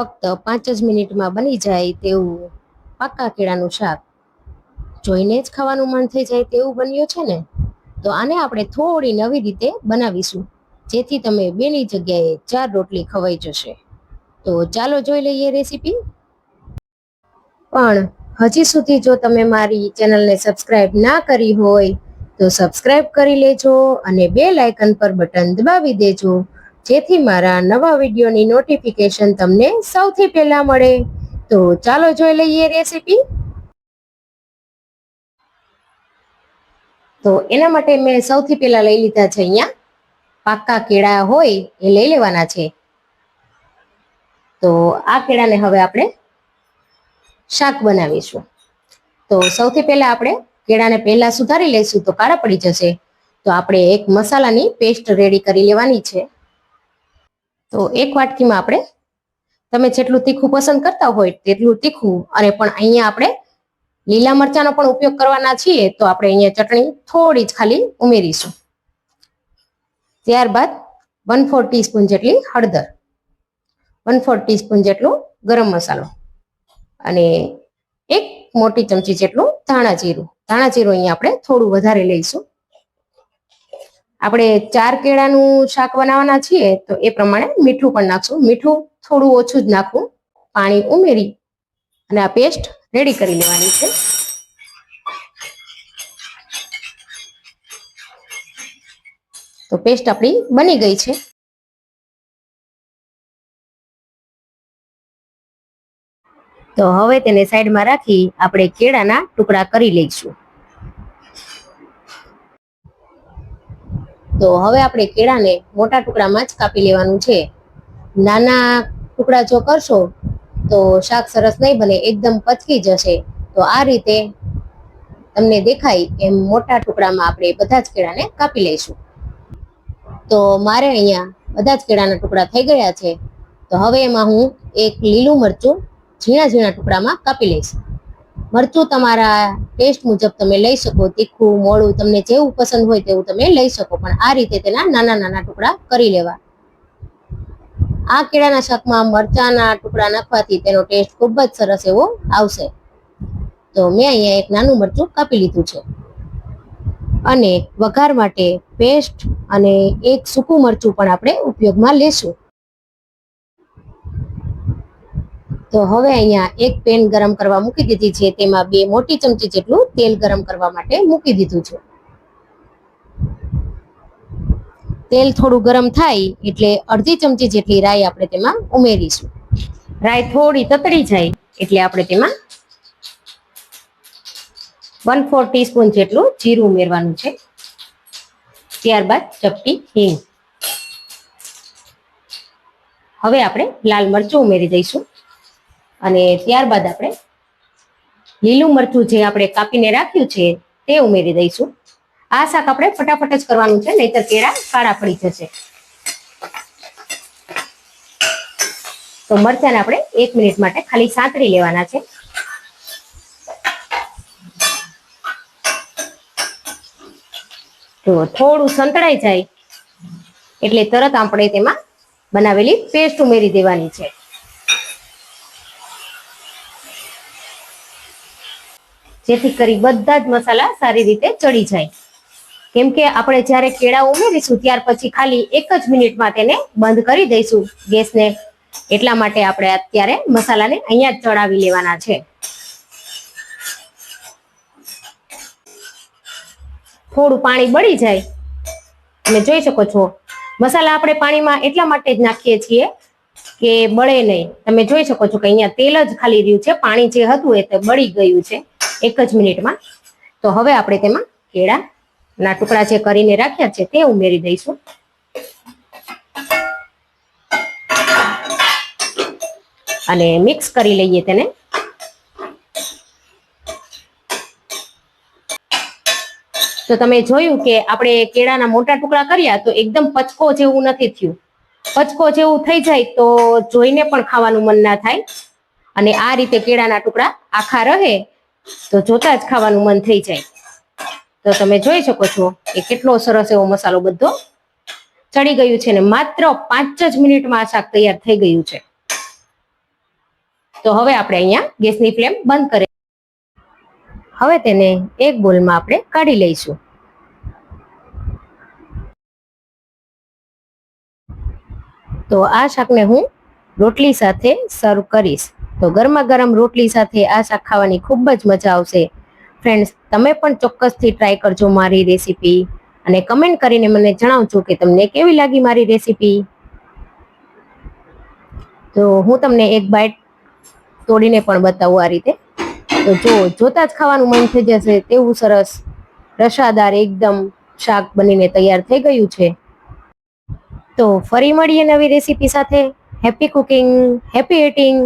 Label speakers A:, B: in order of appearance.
A: ફક્ત પાંચ જ મિનિટમાં બની જાય તેવું પાકા કેળાનું શાક. જોઈને જ ખાવાનું મન થઈ જાય તેવું બન્યું છે ને? તો આને આપણે થોડી નવી રીતે બનાવીશું. જેથી તમે બેની જગ્યાએ ચાર રોટલી ખવાઈ જશે. તો ચાલો જોઈ લઈએ રેસીપી. પણ હજી સુધી જો તમે મારી ચેનલને સબસ્ક્રાઇબ ના કરી હોય, તો સબસ્ક્રાઇબ કરી લેજો અને બે લાઇકન પર બટન દબાવી દેજો. જેથી મારા નવા વિડીયોની નોટિફિકેશન તમને સૌથી પહેલા મળે. તો ચાલો જોઈ લઈએ રેસીપી તો એના માટે મેં સૌથી પહેલા લઈ લીધા છે અહીંયા પાકા કેળા હોય એ લઈ લેવાના છે. તો આ કેળાને હવે આપણે શાક બનાવીશું. તો સૌથી પહેલા આપણે કેળાને પહેલા સુધારી લઈશું તો કાળા પડી જશે. તો આપણે એક મસાલાની પેસ્ટ રેડી કરી લેવાની છે. તો એક વાટકીમાં આપણે તમે જેટલું તીખું પસંદ કરતા હોય તેટલું તીખું. અને પણ અહીંયા આપણે લીલા મરચાંનો પણ ઉપયોગ કરવાના છીએ તો આપણે અહીંયા ચટણી થોડી જ ખાલી ઉમેરીશું. ત્યારબાદ વન ફોર ટીસ્પૂન જેટલી હળદર, વન ફોર ટીસ્પૂન જેટલો ગરમ મસાલો અને એક મોટી ચમચી જેટલું ધાણા જીરું. ધાણા જીરું અહીંયા આપણે થોડું વધારે લઈશું. આપણે ચાર કેળાનું શાક બનાવવાના છીએ, તો એ પ્રમાણે મીઠું પણ નાખશું. મીઠું થોડું ઓછું જ નાખવું પાણી ઉમેરી અને આ પેસ્ટ રેડી કરી લેવાની છે. તો પેસ્ટ આપણી બની ગઈ છે. તો હવે તેને સાઈડમાં રાખી આપણે કેળાના ટુકડા કરી લઈશું. તો હવે આપણે કેળાને મોટા ટુકડામાં જ કાપી લેવાનું છે. નાના ટુકડા જો કરશો, તો શાક સરસ નહીં બને, એકદમ પચકી જશે. તો આ રીતે તમને દેખાય એમ મોટા ટુકડામાં આપણે બધા જ કેળાને કાપી લઈશું. તો મારે અહીંયા બધા જ કેળાના ટુકડા થઈ ગયા છે. તો હવે એમાં હું એક લીલું મરચું ઝીણા ઝીણા ટુકડામાં કાપી લઈશ. મરચું તમારા ટેસ્ટ મુજબ તમે લઈ શકો, તીખું મોળું તમને જેવું પસંદ હોય તેવું તમે લઈ શકો, પણ આ રીતે તેના નાના નાના ટુકડા કરી લેવા. આ કેળાના શાકમાં મરચાના ટુકડા નાખવાથી તેનો ટેસ્ટ ખૂબ જ સરસ એવો આવશે. તો મેં અહીંયા એક નાનું મરચું કાપી લીધું છે. અને વઘાર માટે પેસ્ટ અને એક સૂકું મરચું પણ આપણે ઉપયોગમાં લેશું. તો હવે અહીંયા એક પેન ગરમ કરવા મૂકી દીધી છે. તેમાં બે મોટી ચમચી જેટલું તેલ ગરમ કરવા માટે મૂકી દીધું છે. તેલ થોડું ગરમ થાય એટલે અડધી ચમચી જેટલી રાઈ આપણે તેમાં ઉમેરીશું. રાઈ થોડી તતડી જાય એટલે આપણે તેમાં વન ફોર ટીસ્પૂન જેટલું જીરું ઉમેરવાનું છે. ત્યારબાદ ચપટી હિંગ. હવે આપણે લાલ મરચું ઉમેરી દઈશું. અને ત્યારબાદ આપણે લીલું મરચું જે આપણે કાપીને રાખ્યું છે, તે ઉમેરી દઈશું. આ શાક આપણે ફટાફટ જ કરવાનું છે, નહીતર કેળા કાળા પડી જશે. તો મરચાને આપણે એક મિનિટ માટે ખાલી સાંતળી લેવાના છે. તો થોડું સંતળાઈ જાય, એટલે તરત આપણે તેમાં બનાવેલી પેસ્ટ ઉમેરી દેવાની છે. જેથી કરી બધા જ મસાલા સારી રીતે ચડી જાય. કેમ કે આપણે જ્યારે કેળા ઉમેરીશું ત્યાર પછી ખાલી એક જ મિનિટમાં તેને બંધ કરી દઈશું ગેસને. એટલા માટે આપણે અત્યારે મસાલાને અહીંયા જ ચડાવી લેવાના છે. થોડું પાણી બળી જાય. તમે જોઈ શકો છો. મસાલા આપણે પાણીમાં એટલા માટે જ નાખીએ છીએ કે બળે નહીં. તમે જોઈ શકો છો કે અહીંયા તેલ જ ખાલી રહ્યું છે. પાણી જે હતું એ તે બળી ગયું છે. એક જ મિનિટમાં. તો હવે આપણે તેમાં કેળા ના ટુકડા જે કરીને રાખ્યા છે તે ઉમેરી દઈશું. અને મિક્સ કરી લઈએ તેને. તો તમે જોયું કે આપણે કેળાના મોટા ટુકડા કર્યા તો એકદમ પચકો જેવું નથી થયું. પચકો જેવું થઈ જાય તો જોઈને પણ ખાવાનું મન ના થાય. અને આ રીતે કેળાના ટુકડા આખા રહે તો જોતા જ ખાવાનું મન થઈ જાય. તો તમે જોઈ શકો છો એ કેટલો સરસ એવો મસાલો બધો ચડી ગયું છે ને માત્ર પાંચ જ મિનિટમાં આ શાક તૈયાર થઈ ગયું છે. તો હવે આપણે અહીંયા ગેસની ફ્લેમ બંધ કરી હવે તેને એક બોલમાં આપણે કાઢી લઈશું. તો આ શાકને હું રોટલી સાથે સર્વ કરીશ. તો ગરમા ગરમ રોટલી સાથે આ શાક ખાવાની ખૂબ જ મજા આવશે. ફ્રેન્ડ્સ તમે પણ ચોક્કસથી ટ્રાય કરજો મારી રેસીપી અને કમેન્ટ કરીને મને જણાવજો કે તમને કેવી લાગી મારી રેસીપી તો હું તમને એક બાઈટ તોડીને પણ બતાવું આ રીતે. તો જો જોતા જ ખાવાનું મન થઈ જશે તેવું સરસ રસાદાર એકદમ શાક બનીને તૈયાર થઈ ગયું છે. તો ફરી મળીએ નવી રેસીપી સાથે. Happy cooking happy એટિંગ